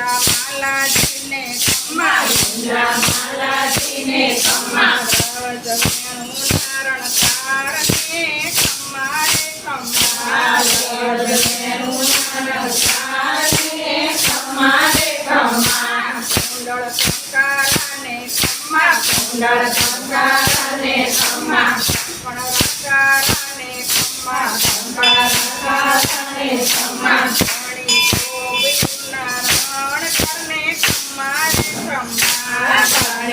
માલાજીને કમા ગુંજા માલાજીને કમા કમારે કમા જગણું કમા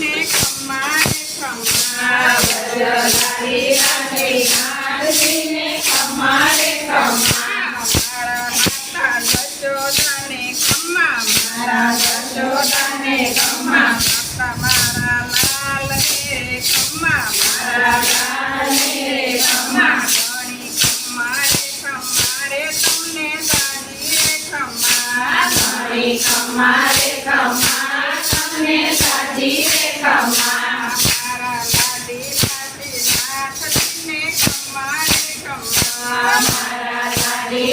Nick. महाराजांनी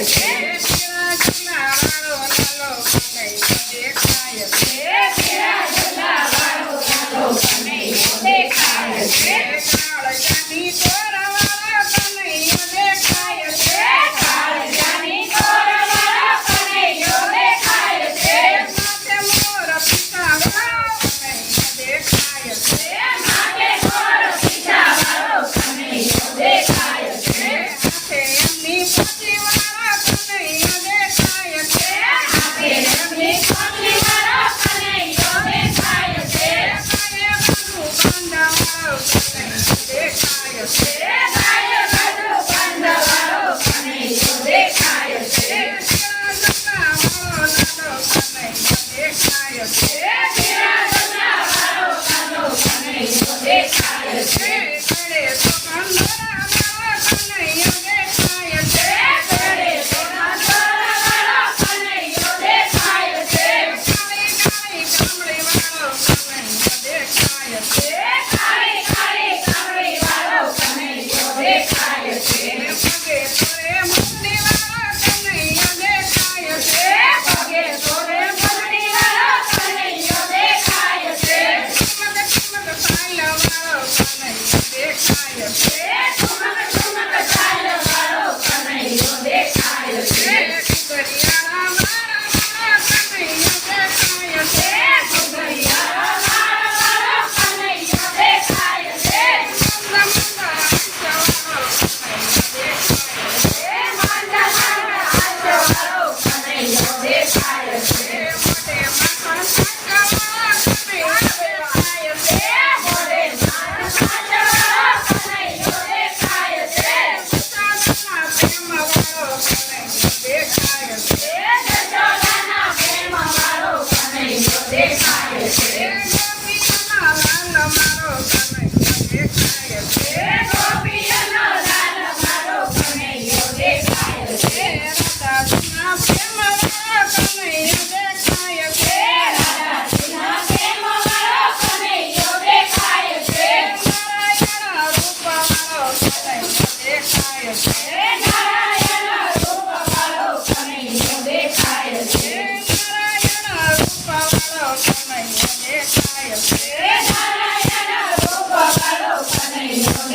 Yeah.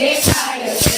It's tired.